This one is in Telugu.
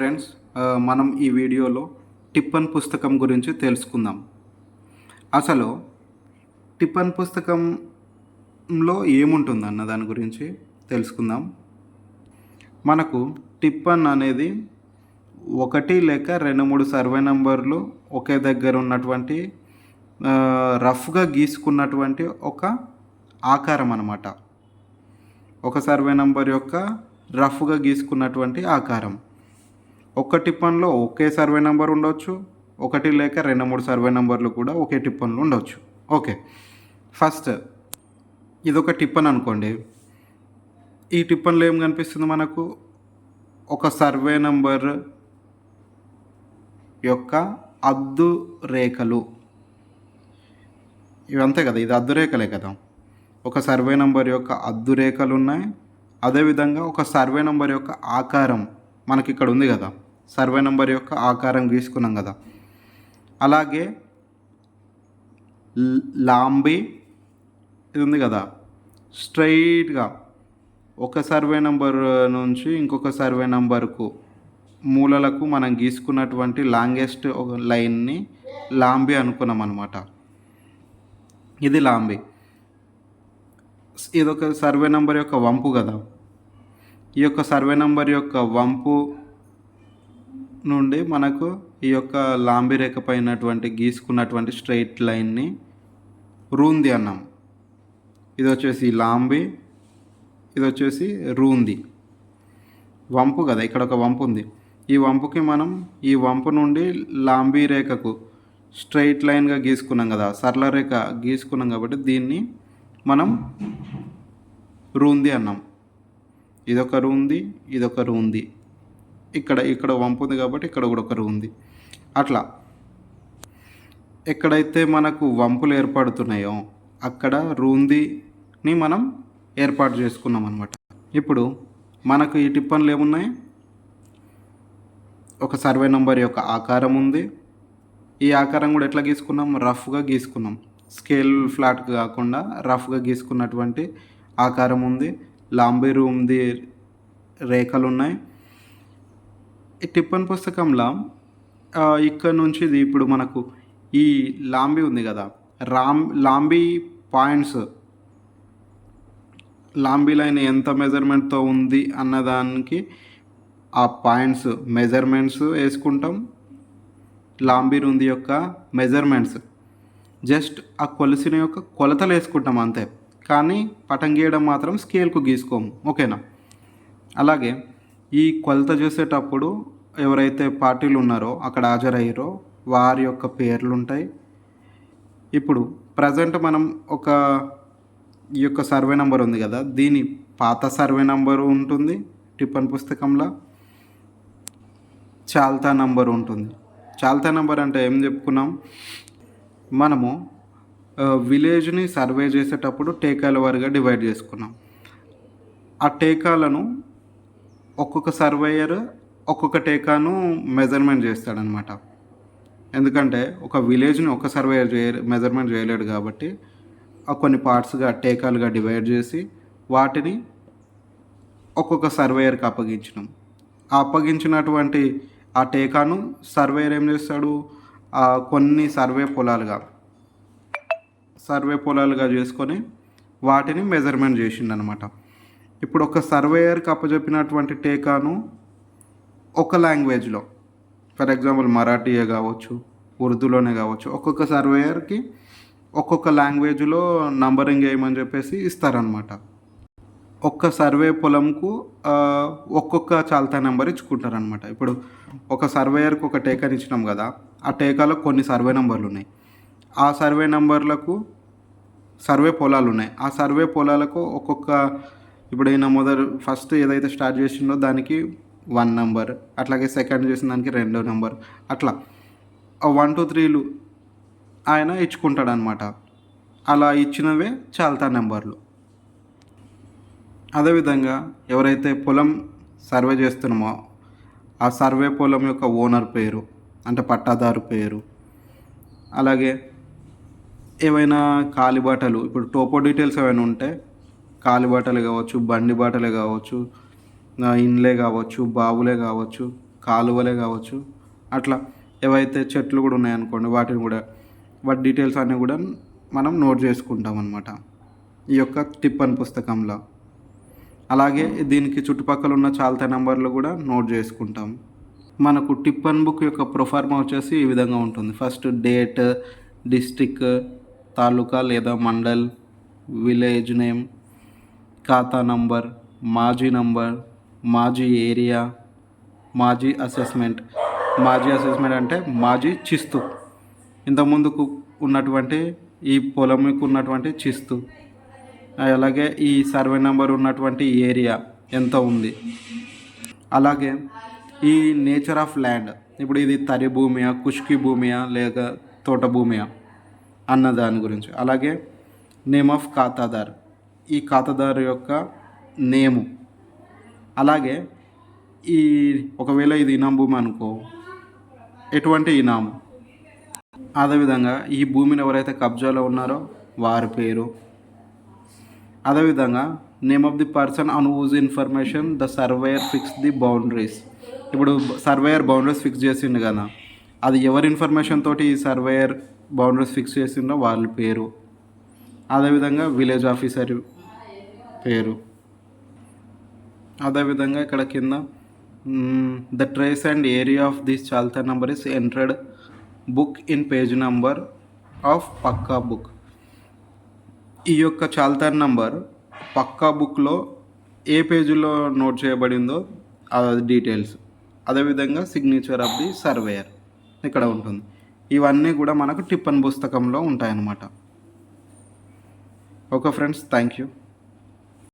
ఫ్రెండ్స్ మనం ఈ వీడియోలో టిప్పన్ పుస్తకం గురించి తెలుసుకుందాం. అసలు టిప్పన్ పుస్తకంలో ఏముంటుంది అన్న దాని గురించి తెలుసుకుందాం. మనకు టిప్పన్ అనేది ఒకటి లేక రెండు మూడు సర్వే నంబర్లు ఒకే దగ్గర ఉన్నటువంటి రఫ్గా గీసుకున్నటువంటి ఒక ఆకారం అన్నమాట. ఒక సర్వే నంబర్ యొక్క రఫ్గా గీసుకున్నటువంటి ఆకారం. ఒక్క టిప్పన్లో ఒకే సర్వే నెంబర్ ఉండొచ్చు ఒకటి లేక రెండు మూడు సర్వే నెంబర్లు కూడా ఒకే టిప్పన్లు ఉండొచ్చు. ఓకే. ఫస్ట్ ఇదొక టిప్పన్ అనుకోండి. ఈ టిప్పన్లో ఏం కనిపిస్తుంది మనకు? ఒక సర్వే నంబర్ యొక్క అద్దు రేఖలు. ఇవంతే కదా ఇది అద్దు రేఖలే కదా. ఒక సర్వే నంబర్ యొక్క అద్దు రేఖలు ఉన్నాయి. అదేవిధంగా ఒక సర్వే నంబర్ యొక్క ఆకారం మనకి ఇక్కడ ఉంది కదా. సర్వే నెంబర్ యొక్క ఆకారం గీసుకున్నాం కదా. అలాగే లాంబి ఇది ఉంది కదా. స్ట్రైట్గా ఒక సర్వే నెంబర్ నుంచి ఇంకొక సర్వే నెంబర్కు మూలలకు మనం గీసుకున్నటువంటి లాంగెస్ట్ ఒక లైన్ని లాంబి అనుకున్నాం అనమాట ఇది లాంబి. ఇదొక సర్వే నెంబర్ యొక్క వంపు కదా. ఈ యొక్క సర్వే నంబర్ యొక్క వంపు నుండి మనకు ఈ యొక్క లాంబి రేఖ పైనటువంటి గీసుకున్నటువంటి స్ట్రైట్ లైన్ని రూంది అన్నాం. ఇది వచ్చేసి లాంబి ఇది వచ్చేసి రూంది. వంపు కదా ఇక్కడ ఒక వంపు ఉంది. ఈ వంపుకి మనం ఈ వంపు నుండి లాంబీ రేఖకు స్ట్రైట్ లైన్గా గీసుకున్నాం కదా సరళ రేఖ గీసుకున్నాం కాబట్టి దీన్ని మనం రూంది అన్నాం. ఇదొక రూంది ఇదొక రూంది ఇక్కడ ఇక్కడ వంపు ఉంది కాబట్టి ఇక్కడ కూడా ఒక రూంది అట్లా. ఎక్కడైతే మనకు వంపులు ఏర్పడుతున్నాయో అక్కడ రూందిని మనం ఏర్పాటు చేసుకున్నాం అనమాట ఇప్పుడు మనకు ఈ టిప్పన్లు ఏమున్నాయి? ఒక సర్వే నెంబర్ యొక్క ఆకారం ఉంది. ఈ ఆకారం కూడా ఎట్లా గీసుకున్నాం? రఫ్గా గీసుకున్నాం. స్కేల్ ఫ్లాట్ కాకుండా రఫ్గా గీసుకున్నటువంటి ఆకారం ఉంది. లాంబీ రూమ్ది రేఖలు ఉన్నాయి ఈ టిప్పన్ పుస్తకంలో ఇక్కడ నుంచి ఇది ఇప్పుడు మనకు ఈ లాంబీ ఉంది కదా. రామ్ లాంబీ పాయింట్స్. లాంబీ లైన్ ఎంత మెజర్మెంట్తో ఉంది అన్నదానికి ఆ పాయింట్స్ మెజర్మెంట్స్ వేసుకుంటాం. లాంబీ ఉంది యొక్క మెజర్మెంట్స్. జస్ట్ ఆ కొలిసిన యొక్క కొలతలు వేసుకుంటాం అంతే. కానీ పటం గీయడం మాత్రం స్కేల్కు గీసుకోము. ఓకేనా? అలాగే ఈ కొలత చేసేటప్పుడు ఎవరైతే పార్టీలు ఉన్నారో అక్కడ హాజరయ్యారో వారి యొక్క పేర్లు ఉంటాయి ఇప్పుడు ప్రజెంట్ మనం ఒక ఈ యొక్క సర్వే నెంబర్ ఉంది కదా దీని పాత సర్వే నెంబరు ఉంటుంది టిప్పన్ పుస్తకంలో. చాల్తా నంబర్ ఉంటుంది. చాల్తా నంబర్ అంటే ఏం చెప్పుకున్నాం? మనము విలేజ్ని సర్వే చేసేటప్పుడు టేకాల వారిగా డివైడ్ చేసుకున్నాం. ఆ టేకాలను ఒక్కొక్క సర్వేయర్ ఒక్కొక్క టేకాను మెజర్మెంట్ చేస్తాడనమాట. ఎందుకంటే ఒక విలేజ్ని ఒక సర్వేయర్ చేయ మెజర్మెంట్ చేయలేడు కాబట్టి ఆ కొన్ని పార్ట్స్గా టేకాలుగా డివైడ్ చేసి వాటిని ఒక్కొక్క సర్వేయర్కి అప్పగించినాం. ఆ అప్పగించినటువంటి ఆ టేకాను సర్వేయర్ ఏం చేస్తాడు? ఆ కొన్ని సర్వే పొలాలుగా సర్వే పొలాలుగా చేసుకొని వాటిని మెజర్మెంట్ చేసిండు అనమాట ఇప్పుడు ఒక సర్వేయర్కి అప్పచెప్పినటువంటి టేకాను ఒక లాంగ్వేజ్లో ఫర్ ఎగ్జాంపుల్ మరాఠీయే కావచ్చు ఉర్దూలోనే కావచ్చు ఒక్కొక్క సర్వేయర్కి ఒక్కొక్క లాంగ్వేజ్లో నంబరింగ్ వేయమని చెప్పేసి ఇస్తారనమాట. ఒక్క సర్వే పొలంకు ఒక్కొక్క చాల్తా నెంబర్ ఇచ్చుకుంటారనమాట. ఇప్పుడు ఒక సర్వేయర్కి ఒక టేకాని ఇచ్చినాం కదా ఆ టేకాలో కొన్ని సర్వే నెంబర్లు ఉన్నాయి ఆ సర్వే నెంబర్లకు సర్వే పొలాలు ఉన్నాయి. ఆ సర్వే పొలాలకు ఒక్కొక్క ఇప్పుడు ఈయన మొదలు ఫస్ట్ ఏదైతే స్టార్ట్ చేసిండో దానికి వన్ నెంబర్ అట్లాగే సెకండ్ చేసిన దానికి రెండో నెంబర్ అట్లా. వన్ టూ త్రీలు ఆయన ఇచ్చుకుంటాడు అనమాట అలా ఇచ్చినవే చాల్తా నెంబర్లు. అదేవిధంగా ఎవరైతే పొలం సర్వే చేస్తున్నామో ఆ సర్వే పొలం యొక్క ఓనర్ పేరు అంటే పట్టాదారు పేరు అలాగే ఏవైనా కాలిబాటలు ఇప్పుడు టోపో డీటెయిల్స్ ఏమైనా ఉంటే కాలిబాటలు కావచ్చు బండి బాటలే కావచ్చు ఇండ్లే కావచ్చు బావులే కావచ్చు కాలువలే కావచ్చు అట్లా ఏవైతే చెట్లు కూడా ఉన్నాయనుకోండి వాటిని కూడా వాటి డీటెయిల్స్ అన్నీ కూడా మనం నోట్ చేసుకుంటాం అనమాట ఈ యొక్క టిప్పన్ పుస్తకంలో. అలాగే దీనికి చుట్టుపక్కల ఉన్న చాల్తా నెంబర్లు కూడా నోట్ చేసుకుంటాం. మనకు టిప్పన్ బుక్ యొక్క ప్రొఫార్మా వచ్చేసి ఈ విధంగా ఉంటుంది. ఫస్ట్ డేట్ డిస్టిక్ తాలూకా లేదా మండల్ విలేజ్ నేమ్ ఖాతా నంబర్ మాజీ నంబర్ మాజీ ఏరియా మాజీ అసెస్మెంట్. మాజీ అసెస్మెంట్ అంటే మాజీ చిస్తు. ఇంతకుముందుకు ఉన్నటువంటి ఈ పొలంకు ఉన్నటువంటి చిస్తు. అలాగే ఈ సర్వే నెంబర్ ఉన్నటువంటి ఏరియా ఎంత ఉంది? అలాగే ఈ నేచర్ ఆఫ్ ల్యాండ్. ఇప్పుడు ఇది తరి భూమియా కుష్కి భూమియా లేక తోట భూమియా? అన్న దాని గురించి. అలాగే నేమ్ ఆఫ్ ఖాతాదార్. ఈ ఖాతాదారు యొక్క నేము. అలాగే ఈ ఒకవేళ ఇది ఇనాం భూమి అనుకో ఎటువంటి ఇనాము? అదేవిధంగా ఈ భూమిని ఎవరైతే కబ్జాలో ఉన్నారో వారి పేరు. అదేవిధంగా name of the person an use information the surveyor fix the boundaries. ఇప్పుడు సర్వేయర్ బౌండరీస్ ఫిక్స్ చేసిండు కదా. అది ఎవరి ఇన్ఫర్మేషన్ తోటి ఈ సర్వేయర్ బౌండరీస్ ఫిక్స్ చేసిందో వాళ్ళ పేరు. అదేవిధంగా విలేజ్ ఆఫీసర్ పేరు. అదేవిధంగా ఇక్కడ కింద the trace and area of this chalta number is entered book in page number of pucca book ఈ యొక్క చాల్తాన్ నంబర్ పక్కా బుక్లో ఏ పేజీలో నోట్ చేయబడిందో అది డీటెయిల్స్ అదేవిధంగా సిగ్నేచర్ ఆఫ్ ది సర్వేయర్ ఇక్కడ ఉంటుంది. ఇవన్నీ కూడా మనకు టిప్పన్ పుస్తకంలో ఉంటాయన్నమాట. Okay friends thank you.